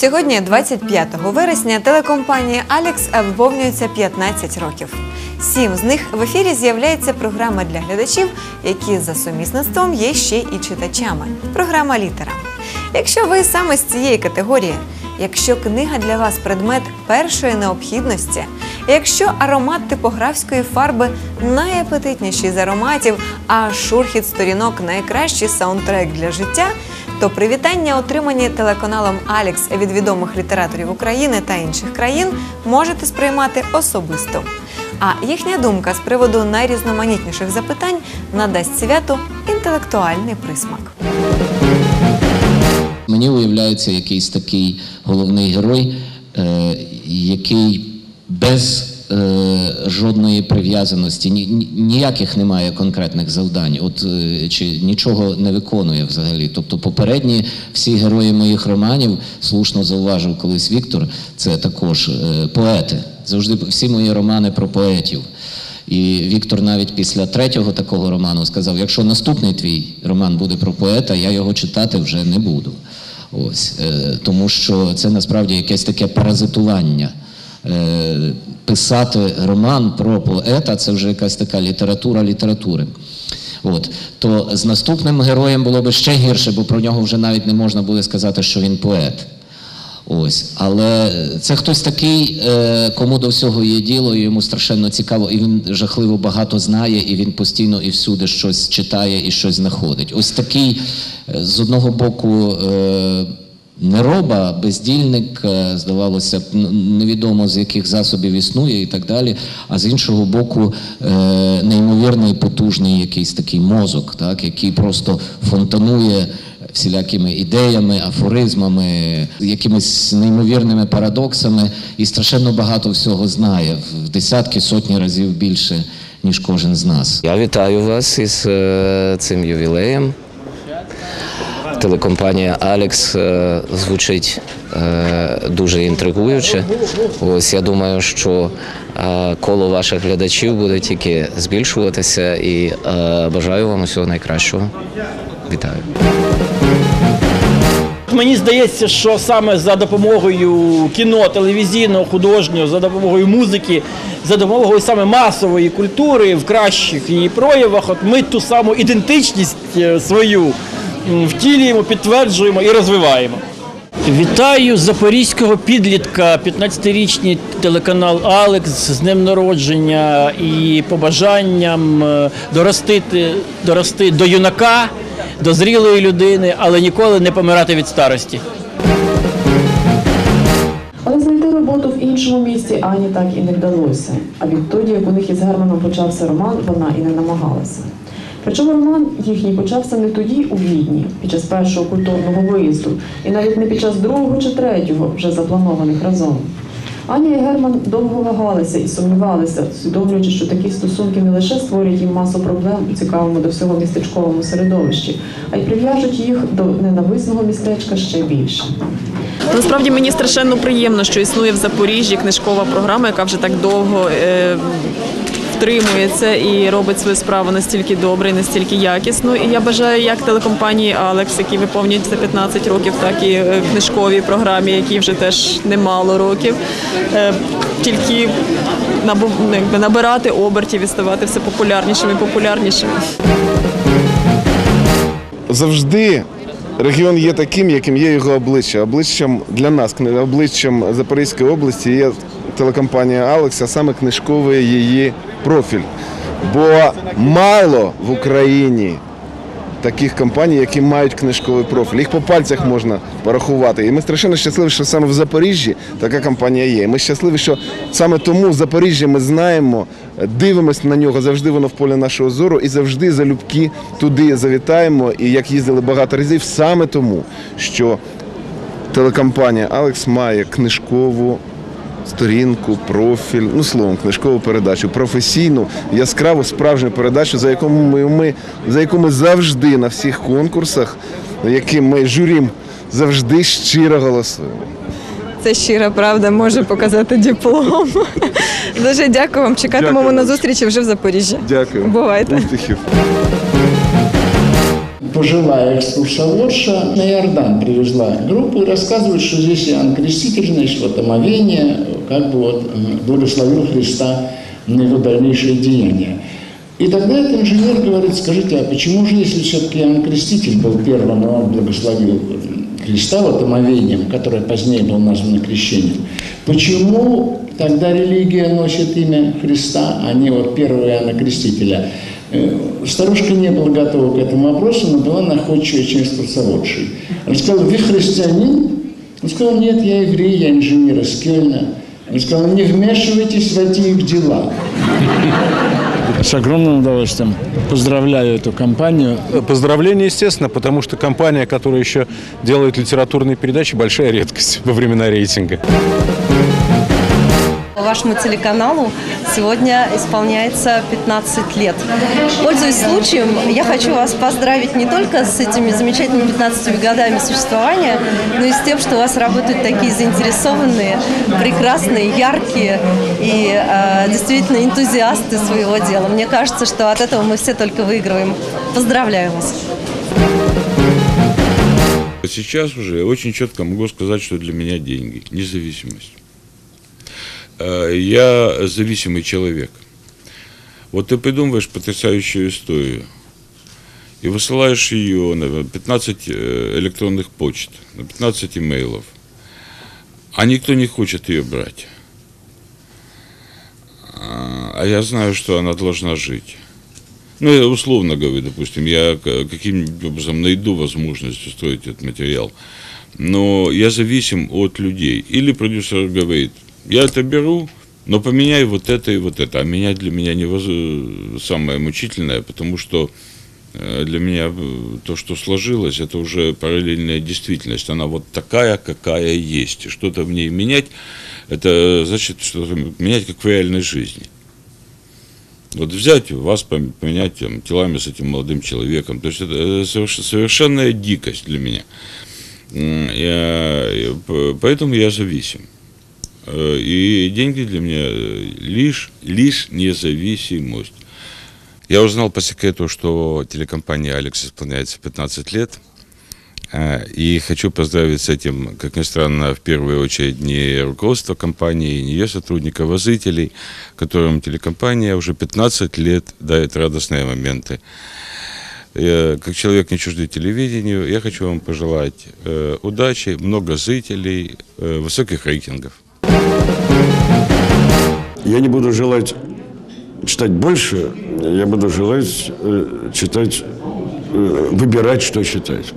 Сьогодні, 25 вересня, телекомпанії Алекс виповнюється 15 років. Сім з них в ефірі з'являється програма для глядачів, які за сумісництвом є ще і читачами. Програма Літера. Якщо ви саме з цієї категорії, якщо книга для вас предмет першої необхідності, якщо аромат типографської фарби найапетитніший з ароматів, а шурхіт сторінок найкращий саундтрек для життя, то привітання, отримані телеканалом Алекс від відомих літераторів України та інших країн, можете сприймати особисто. А їхня думка з приводу найрізноманітніших запитань надасть святу інтелектуальний присмак. Мені уявляється якийсь такий головний герой, е, який без жодної прив'язаності, ні, ні- ніяких немає конкретних завдань, от е, чи нічого не виконує взагалі. Тобто, попередні всі герої моїх романів, слушно зауважив колись Віктор, це також е, поети. Завжди всі мої романи про поетів. І Віктор навіть після третього такого роману сказав: якщо наступний твій роман буде про поета, я його читати вже не буду. Ось е, тому, що це насправді якесь таке паразитування. Е, писати роман про поета це вже якась така література літератури. От то з наступним героєм було б ще гірше, бо про нього вже навіть не можна буде сказати, що він поет. Ось, але це хтось такий, е, кому до всього є діло, і йому страшенно цікаво, і він жахливо багато знає, і він постійно і всюди щось читає і щось знаходить. Ось такий, е, з одного боку, нероба, бездільник, е, здавалося б, невідомо з яких засобів існує і так далі. А з іншого боку, е, неймовірний потужний якийсь такий мозок, так, який просто фонтанує всілякими ідеями, афоризмами, якимись неймовірними парадоксами і страшенно багато всього знає в десятки, сотні разів більше, ніж кожен з нас. Я вітаю вас із е, цим ювілеєм. Телекомпанія Алекс е, звучить е, дуже інтригуюче. Ось я думаю, що е, коло ваших глядачів буде тільки збільшуватися і бажаю вам усього найкращого. Вітаю. Мені здається, що саме за допомогою кіно, телевізійного, художнього, за допомогою музики, за допомогою саме масової культури в кращих її проявах, от ми ту саму ідентичність свою втілюємо, підтверджуємо і розвиваємо. Вітаю запорізького підлітка, 15-річний телеканал Алекс з днем народження і побажанням е, доростити, дорости до юнака, до зрілої людини, але ніколи не помирати від старості. Але знайти роботу в іншому місті Ані так і не вдалося. А відтоді, як у них із Германом почався роман, вона і не намагалася. Причому роман їхній почався не тоді у Відні, під час першого культурного виїзду, і навіть не під час другого чи третього, вже запланованих разом. Аня і Герман довго вагалися і сумнівалися, усвідомлюючи, що такі стосунки не лише створять їм масу проблем у цікавому до всього містечковому середовищі, а й прив'яжуть їх до ненависного містечка ще більше. Насправді мені страшенно приємно, що існує в Запоріжжі книжкова програма, яка вже так довго е, втримується і робить свою справу настільки добре і настільки якісно. І я бажаю як телекомпанії Алекс, які виповнюють за 15 років, так і е, книжковій програмі, які вже теж немало років. е, тільки ну, набирати обертів і ставати все популярнішими і популярнішими. завжди регіон є таким, яким є його обличчя. Обличчям для нас, обличчям Запорізької області є телекомпанія Алекс, а саме книжковий її профіль. Бо мало в Україні таких компаній, які мають книжковий профіль. Їх по пальцях можна порахувати. І ми страшенно щасливі, що саме в Запоріжжі така компанія є. Ми щасливі, що саме тому в Запоріжжі ми знаємо, дивимося на нього, завжди воно в полі нашого зору, і завжди залюбки туди завітаємо. І як їздили багато разів, саме тому, що телекомпанія Алекс має книжкову сторінку, профіль, ну словом, книжкову передачу, професійну, яскраву, справжню передачу, за яку ми, ми, за яку ми завжди на всіх конкурсах, яким ми журім завжди щиро голосуємо. Це щира правда може показати диплом. Дуже дякую вам. Чекатимемо Дякую на зустрічі вже в Запоріжжі. Дякую. Бувайте. Успіхів. пожилая экскурсоводша на Иордан привезла группу и рассказывает, что здесь Иоанн Креститель, значит, вот омовение, как бы вот благословил Христа на его дальнейшее деяние. И тогда этот инженер говорит, скажите, а почему же, если все-таки Иоанн Креститель был первым, и он благословил Христа вот омовением, которое позднее было названо крещением, почему тогда религия носит имя Христа, а не вот первого Иоанна Крестителя? Э, Старушка не была готова к этому вопросу, но была находчивой очень экскурсоводшей. Она сказала, вы христианин? Он сказал, нет, я еврей, я инженер из Кёльна. Он сказал, не вмешивайтесь в эти их дела. С огромным удовольствием поздравляю эту компанию. Поздравления, естественно, потому что компания, которая еще делает литературные передачи, большая редкость во времена рейтинга. Вашему телеканалу сегодня исполняется 15 лет. Пользуясь случаем, я хочу вас поздравить не только с этими замечательными 15 годами существования, но и с тем, что у вас работают такие заинтересованные, прекрасные, яркие и э, действительно энтузиасты своего дела. Мне кажется, что от этого мы все только выигрываем. Поздравляю вас! Сейчас уже очень четко могу сказать, что для меня деньги, независимость. Э, Я зависимый человек. Вот ты придумываешь потрясающую историю и высылаешь ее на 15 э, электронных почт, на 15 имейлов, а никто не хочет ее брать. А а я знаю, что она должна жить. Ну, я условно говорю, допустим, я каким-нибудь образом найду возможность устроить этот материал. Но я зависим от людей. Или продюсер говорит, я это беру, но поменяй вот это и вот это. А менять для меня не воз- самое мучительное, потому что э, для меня э, то, что сложилось, это уже параллельная действительность. Она вот такая, какая есть. Что-то в ней менять, это значит что-то менять как в реальной жизни. Вот взять вас, пом- поменять там, телами с этим молодым человеком, то есть это э, соверш- совершенная дикость для меня. Я, поэтому я зависим. Э, И деньги для меня э, лишь, лишь независимость. Я узнал по секрету, что телекомпания «Алекс» исполняется 15 лет. Э, И хочу поздравить с этим, как ни странно, в первую очередь не руководство компании, не ее сотрудников, а зрителей, которым телекомпания уже 15 лет дает радостные моменты. Я, как человек, не чуждый телевидению, я хочу вам пожелать удачи, много зрителей, высоких рейтингов. Я не буду желать читать больше, я буду желать э, читать, э, выбирать, что читать.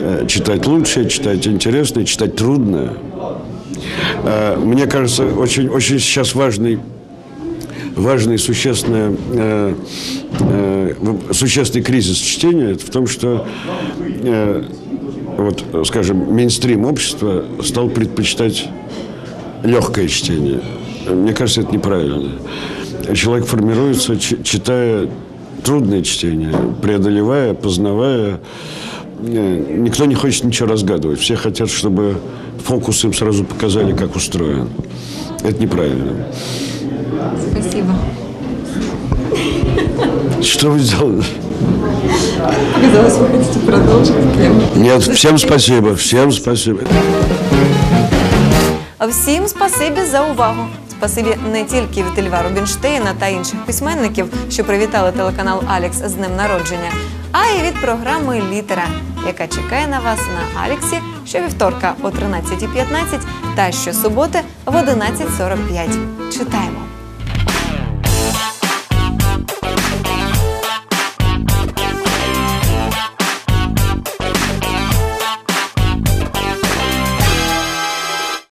Э, читать лучшее, читать интересное, читать трудное. Мне кажется, очень, очень сейчас важный важный существенный, э, э, существенный кризис чтения это в том, что э, вот, скажем, мейнстрим общества стал предпочитать легкое чтение. Мне кажется, это неправильно. Человек формируется, читая трудное чтение, преодолевая, познавая. Э, Никто не хочет ничего разгадывать. Все хотят, чтобы фокус им сразу показали, как устроен. Это неправильно. Спасибо. Что вы сделали? Казалось, вы хотите продолжить. Нет, всем спасибо, всем спасибо. Всім спасибі за увагу. Спасибі не тільки від Льва Рубінштейна та інших письменників, що привітали телеканал Алекс з днем народження, а й від програми Літера, яка чекає на вас на Алексі щовівторка о 13.15 та щосуботи в 11.45. Читаємо.